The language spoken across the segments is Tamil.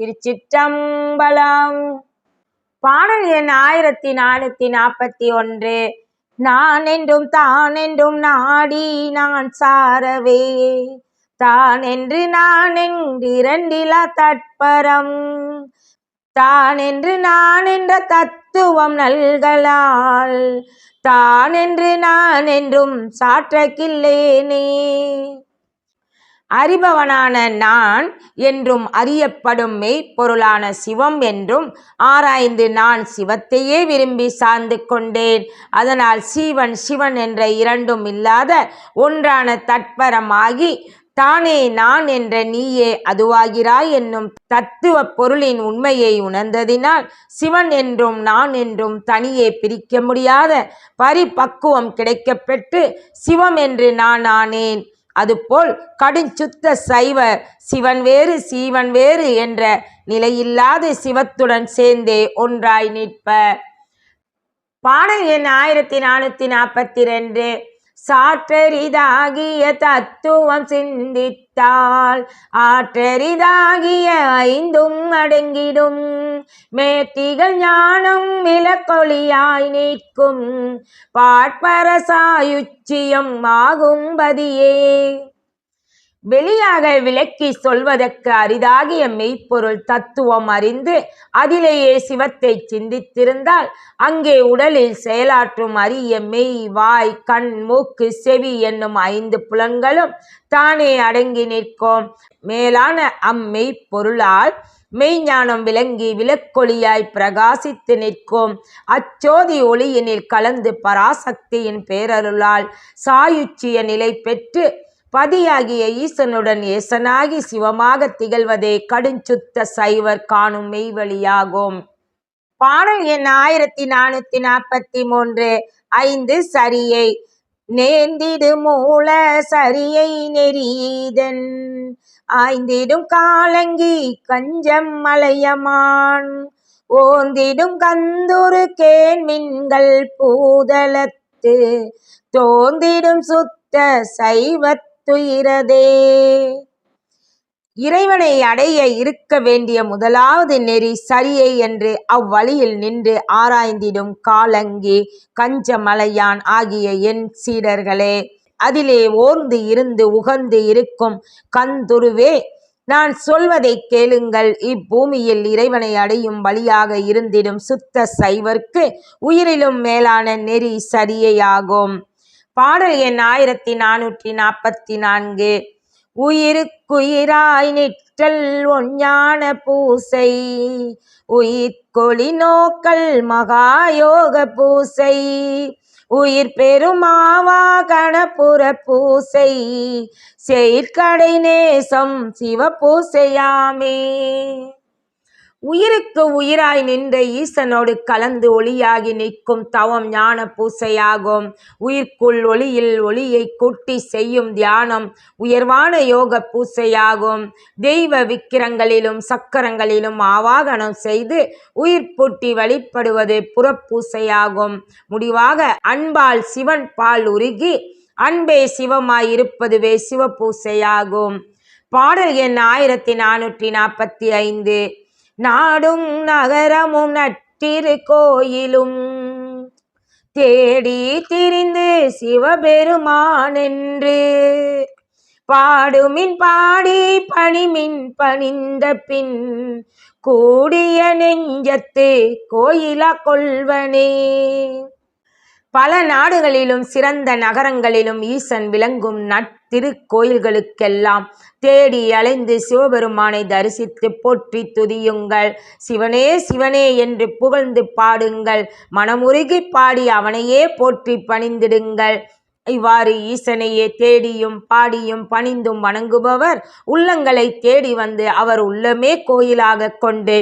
திருச்சிற்றம்பலம். பாடல் எண் ஆயிரத்தி நானூத்தி நாற்பத்தி ஒன்று. நான் என்றும் தான் என்றும் நாடி நான் சாரவே. தான் என்று நான் என்றிரண்டிலா தட்பரம் தான் என்று நான் என்ற தத்துவம் நல்கலால். தான் என்று நான் என்றும் சாற்றக்கில்லேனே. அறிபவனான நான் என்றும் அறியப்படும் மெய்ப்பொருளான சிவம் என்றும் ஆராய்ந்து நான் சிவத்தையே விரும்பி சார்ந்து கொண்டேன். அதனால் சீவன் சிவன் என்ற இரண்டும் இல்லாத ஒன்றான தட்பரமாகி தானே நான் என்ற நீயே அதுவாகிறாய் என்னும் தத்துவ பொருளின் உண்மையை உணர்ந்ததினால் சிவன் என்றும் நான் என்றும் தனியே பிரிக்க முடியாத பரிபக்குவம் கிடைக்கப்பெற்று சிவம் என்று நான் ஆனேன். அதுபோல் கடுஞ்சுத்த சைவ சிவன் வேறு சீவன் வேறு என்ற நிலையில்லாத சிவத்துடன் சேர்ந்தே ஒன்றாய் நிற்ப. பாடல் எண் ஆயிரத்தி நானூத்தி நாற்பத்தி ரெண்டு. சாற்றரிதாகிய தத்துவம் சிந்தித்தால் ஆற்றரிதாகிய ஐந்தும் அடங்கிடும். மேட்டிகள் ஞானம் விலக்கொளியாய் நிற்கும் பாட்பரசாயுச்சியம் ஆகும்பதியே வெளியாக விளக்கி சொல்வதற்கு அரிதாகிய மெய்ப்பொருள் தத்துவம் அறிந்து அதிலேயே சிவத்தை சிந்தித்திருந்தால் அங்கே உடலில் செயலாற்றும் அரிய மெய் வாய் கண் மூக்கு செவி என்னும் ஐந்து புலன்களும் தானே அடங்கி நிற்கும். மேலான அம்மெய்ப்பொருளால் மெய்ஞானம் விளங்கி விளக்கொளியாய் பிரகாசித்து நிற்கும். அச்சோதி ஒளியினில் கலந்து பராசக்தியின் பேரருளால் சாயுச்சிய நிலை பெற்று பதியாகிய ஈசனுடன் ஏசனாகி சிவமாக திகழ்வதே கடுஞ்சுத்த சைவர் காணும் மெய்வழியாகும். பாடல் எண் ஆயிரத்தி நானூத்தி நாற்பத்தி மூன்று ஐந்து சரியை நேர்ந்திடு மூல சரியை நெறியீதன் ஆய்ந்திடும் காலங்கி கஞ்சம் மலையமான். ஓந்திடும் கந்துரு கேண்மின்கள் பூதலத்து. தோந்திடும் சுத்த சைவத் துயிரதே இறைவனை அடைய இருக்க வேண்டிய முதலாவது நெறி சரியை என்று அவ்வழியில் நின்று ஆராய்ந்திடும் காலங்கி கஞ்சமலையான் ஆகிய என் சீடர்களே. அதிலே ஓர்ந்து இருந்து உகந்து இருக்கும் கந்துருவே நான் சொல்வதை கேளுங்கள். இப்பூமியில் இறைவனை அடையும் வழியாக இருந்திடும் சுத்த சைவர்க்கு உயிரிலும் மேலான நெறி சரியையாகும். பாடல் எண் ஆயிரத்தி நானூற்றி நாற்பத்தி நான்கு. உயிருக்குயிராய் நிற்றல் ஒஞ்ஞான பூசை உயிர்கொழி நோக்கல் மகாயோக பூசை உயிர் பெருமாவா கணபுர பூசை செயற்கடை நேசம் சிவ பூசையாமே. உயிருக்கு உயிராய் நின்ற ஈசனோடு கலந்து ஒளியாகி நிற்கும் தவம் ஞான பூசையாகும். உயிர்க்குள் ஒளியில் ஒளியை கூட்டி செய்யும் தியானம் உயர்வான யோக பூசையாகும். தெய்வ விக்கிரங்களிலும் சக்கரங்களிலும் ஆவாகனம் செய்து உயிர் பூட்டி வழிபடுவது புறப்பூசையாகும். முடிவாக அன்பால் சிவன் பால் உருகி அன்பே சிவமாய் இருப்பதுவே சிவபூசையாகும். பாடல் எண் ஆயிரத்தி நானூற்றி நாற்பத்தி ஐந்து. நாடும் நகரமும் நட்டிரு கோயிலும் தேடி திரிந்து சிவபெருமான் என்று பாடுமின் பாடி பணிமின் பணிந்த பின் கூடிய நெஞ்சத்து கோயிலா கொள்வனே. பல நாடுகளிலும் சிறந்த நகரங்களிலும் ஈசன் விளங்கும் நத்திருக்கோயில்களுக்கெல்லாம் தேடி அலைந்து சிவபெருமானை தரிசித்து போற்றி துதியுங்கள். சிவனே சிவனே என்று புகழ்ந்து பாடுங்கள். மனமுருகி பாடி அவனையே போற்றி பணிந்திடுங்கள். இவ்வாறு ஈசனையே தேடியும் பாடியும் பணிந்தும் வணங்குபவர் உள்ளங்களை தேடி வந்து அவர் உள்ளமே கோயிலாக கொண்டு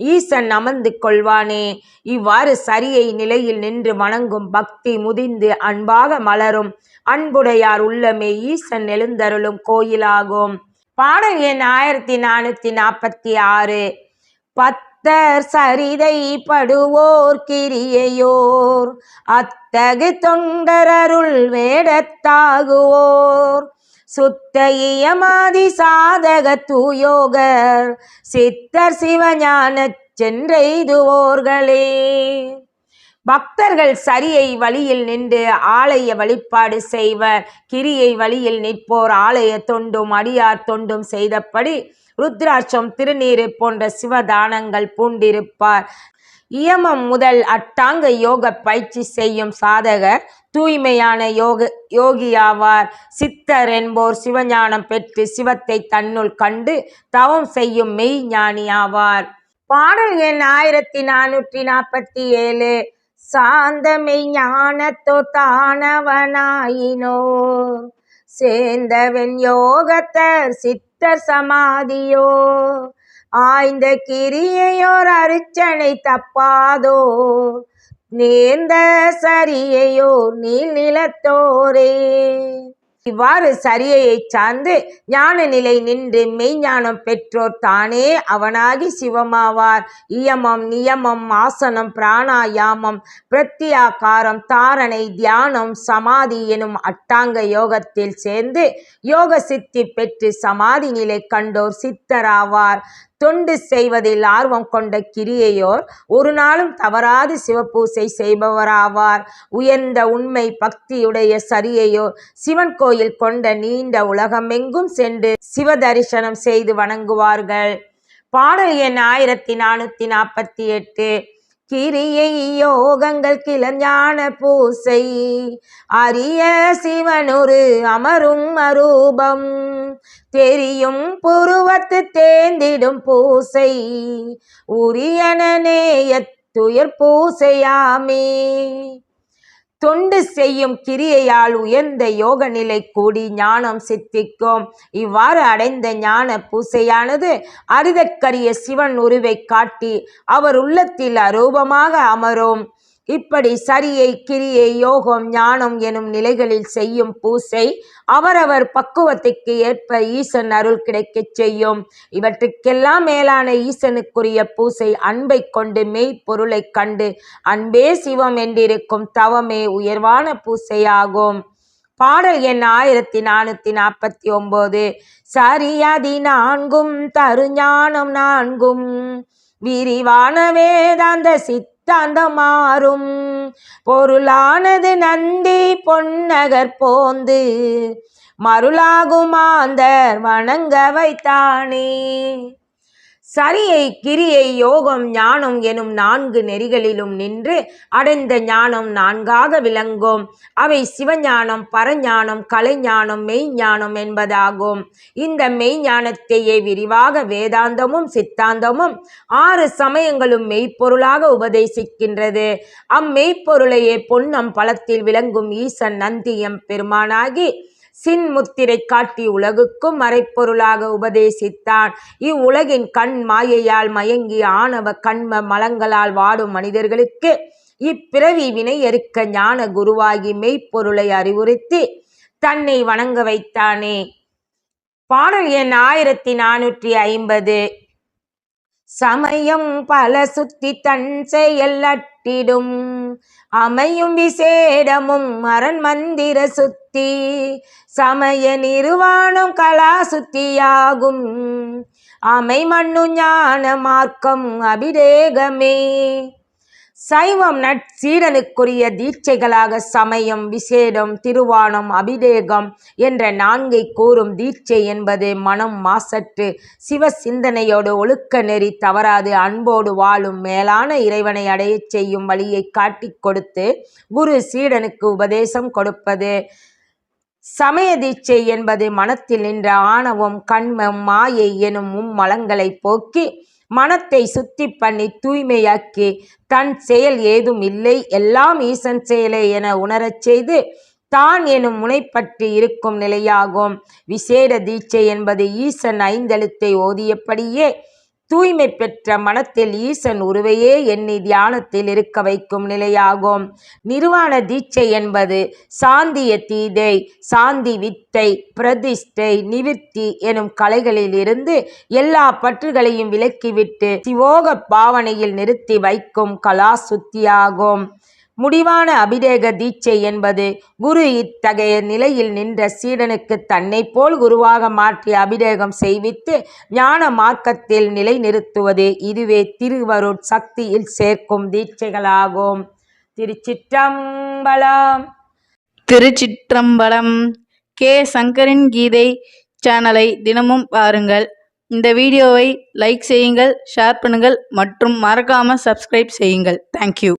ஈசன் அமர்ந்து கொள்வானே. இவ்வாறு சரியை நிலையில் நின்று வணங்கும் பக்தி முதிந்து அன்பாக மலரும். அன்புடையார் உள்ளமே ஈசன் எழுந்தருளும் கோயிலாகும். பாடல் எண் ஆயிரத்தி நானூத்தி நாற்பத்தி ஆறு. பத்தர் சரிதை படுவோர் கிரியையோர். அத்தகு தொண்டரருள் வேடத்தாகுவோர். சுத்த இயமாதி சாதக தூயோகர் சித்தர் சிவஞான சென்றெய்துவோர்களே. பக்தர்கள் சரியை வழியில் நின்று ஆலய வழிபாடு செய்வர். கிரியை வழியில் நிற்போர். ஆலய தொண்டும் அடியார் தொண்டும் செய்தபடி ருத்ராட்சம் திருநீறு போன்ற சிவதானங்கள் பூண்டிருப்பார். இயமம் முதல் அட்டாங்க யோக பயிற்சி செய்யும் சாதகர் தூய்மையான யோக யோகியாவார். சித்தர் என்போர் சிவஞானம் பெற்று சிவத்தை தன்னுள் கண்டு தவம் செய்யும் மெய்ஞானி ஆவார். பாடல் எண் ஆயிரத்தி நானூற்றி நாற்பத்தி ஏழு சாந்தமை ஞானத்தோ தானவனாயினோ சேந்தவன் யோகத்தர் சித்தர் சமாதியோ ஆய்ந்த கிரியையோர் அருச்சனை தப்பாதோ நேர்ந்த சரியையோ நீல் நிலத்தோரே. இவ்வாறு சரியையைச் சார்ந்து ஞான நிலை நின்று மெய்ஞானம் பெற்றோர் தானே அவனாகி சிவமாவார். இயமம் நியமம் ஆசனம் பிராணாயாமம் பிரத்யாகாரம் தாரணை தியானம் சமாதி எனும் அட்டாங்க யோகத்தில் சேர்ந்து யோக சித்தி பெற்று சமாதி நிலை கண்டோர் சித்தராவார். தொண்டு செய்வதில் ஆர்வம் கொண்ட கிரியையோர் ஒரு நாளும் தவறாது சிவப்பூசை செய்பவராவார். உயர்ந்த உண்மை பக்தியுடைய சரியையோர் சிவன் கோயில் கொண்ட நீண்ட உலகமெங்கும் சென்று சிவ தரிசனம் செய்து வணங்குவார்கள். பாடல் எண் ஆயிரத்தி நானூத்தி நாற்பத்தி எட்டு. கிரியை யோகங்கள் கிளஞான பூசை. அரிய சிவனொரு அமரும் அரூபம். தெரியும் புருவத்து தேந்திடும் பூசை. உரியன உரியனேயத்துயர் பூசையாமே. தொண்டு செய்யும் கிரியையால் உயர்ந்த யோக நிலை கூடி ஞானம் சித்திக்கும். இவ்வாறு அடைந்த ஞான பூசையானது அரிதற்கரிய சிவன் உருவை காட்டி அவர் உள்ளத்தில் அரூபமாக அமரும். இப்படி சரியை கிரியை யோகம் ஞானம் எனும் நிலைகளில் செய்யும் பூசை அவரவர் பக்குவத்துக்கு ஏற்ப ஈசன் அருள் கிடைக்கச் செய்யும். இவற்றுக்கெல்லாம் மேலான ஈசனுக்குரிய பூசை அன்பை கொண்டு மெய்ப்பொருளைக் கண்டு அன்பே சிவம் என்றிருக்கும் தவமே உயர்வான பூசையாகும். பாடல் எண் ஆயிரத்தி நானூத்தி நாற்பத்தி ஒன்பது சரியதி நான்கும் தருஞானம் நான்கும். விரிவான வேதாந்த சித்த மாறும் பொருளானது நந்தி பொன்னகர் போந்து மருளாகுமாந்தர் வணங்க வைத்தானே. சரியை கிரியை யோகம் ஞானம் எனும் நான்கு நெறிகளிலும் நின்று அடைந்த ஞானம் நான்காக விளங்கும். அவை சிவஞானம் பரஞானம் கலைஞானம் மெய்ஞானம் என்பதாகும். இந்த மெய்ஞானத்தையே விரிவாக வேதாந்தமும் சித்தாந்தமும் ஆறு சமயங்களும் மெய்ப்பொருளாக உபதேசிக்கின்றது. அம்மெய்ப்பொருளையே பொன்னம் பழத்தில் விளங்கும் ஈசன் நந்தியம் பெருமானாகி சின்முத்திரை காட்டி உலகுக்கும் மறைப்பொருளாக உபதேசித்தான். இவ்வுலகின் கண் மாயையால் மயங்கி ஆணவ கண்ம மலங்களால் வாடும் மனிதர்களுக்கு இப்பிறவி வினை எருக்க ஞான குருவாகி மெய்ப்பொருளை அறிவுறுத்தி தன்னை வணங்க வைத்தானே. பாடல் எண் ஆயிரத்தி நானூற்றி ஐம்பது. சமயம் பல சுத்தி தன் செயல் அட்டிடும். அமையும் விசேடமும் அரண் மந்திர சுத்தி. சமய நிர்வாணம் கலா சுத்தியாகும். அமை மண்ணு ஞான மார்க்கம் அபிரேகமே சைவம் நற்சீடனுக்குரிய தீட்சைகளாக சமயம் விசேடம் திருவானம் அபிடேகம் என்ற நான்கை கூறும் தீட்சை என்பது மனம் மாசற்று சிவ சிந்தனையோடு ஒழுக்க நெறி தவறாது அன்போடு வாழும் மேலான இறைவனை அடையச் செய்யும் வழியை காட்டிக் கொடுத்து குரு சீடனுக்கு உபதேசம் கொடுப்பது. சமய தீட்சை என்பது மனத்தில் நின்ற ஆணவம் கண்மம் மாயை எனும் மும்மலங்களை போக்கி மனத்தை சுத்தி பண்ணி தூய்மையாக்கி தன் செயல் ஏதும் இல்லை எல்லாம் ஈசன் செயலே என உணரச் செய்து தான் எனும் முனைப்பட்டு இருக்கும் நிலையாகும். விசேட தீட்சை என்பது ஈசன் ஐந்தெழுத்தை ஓதியபடியே தூய்மை பெற்ற மனத்தில் ஈசன் உருவையே எண்ணி தியானத்தில் இருக்க வைக்கும் நிலையாகும். நிர்வாண தீட்சை என்பது சாந்திய தீதை சாந்தி வித்தை பிரதிஷ்டை நிவிற்த்தி எனும் கலைகளில் இருந்து எல்லா பற்றுகளையும் விலக்கிவிட்டு சிவோக பாவனையில் நிறுத்தி வைக்கும் கலா சுத்தியாகும் முடிவான அபிடேக தீட்சை என்பது குரு இத்தகைய நிலையில் நின்ற சீடனுக்கு தன்னை போல் குருவாக மாற்றி அபிடேகம் செய்வித்து ஞான மார்க்கத்தில் நிலைநிறுத்துவது இதுவே திருவருட் சக்தியில் சேர்க்கும் தீட்சைகளாகும். திருச்சிற்றம்பலம். திருச்சிற்றம்பலம். கே. சங்கரின் கீதை சேனலை தினமும் பாருங்கள். இந்த வீடியோவை லைக் செய்யுங்கள் ஷேர் பண்ணுங்கள் மற்றும் மறக்காமல் சப்ஸ்கிரைப் செய்யுங்கள். தேங்க்யூ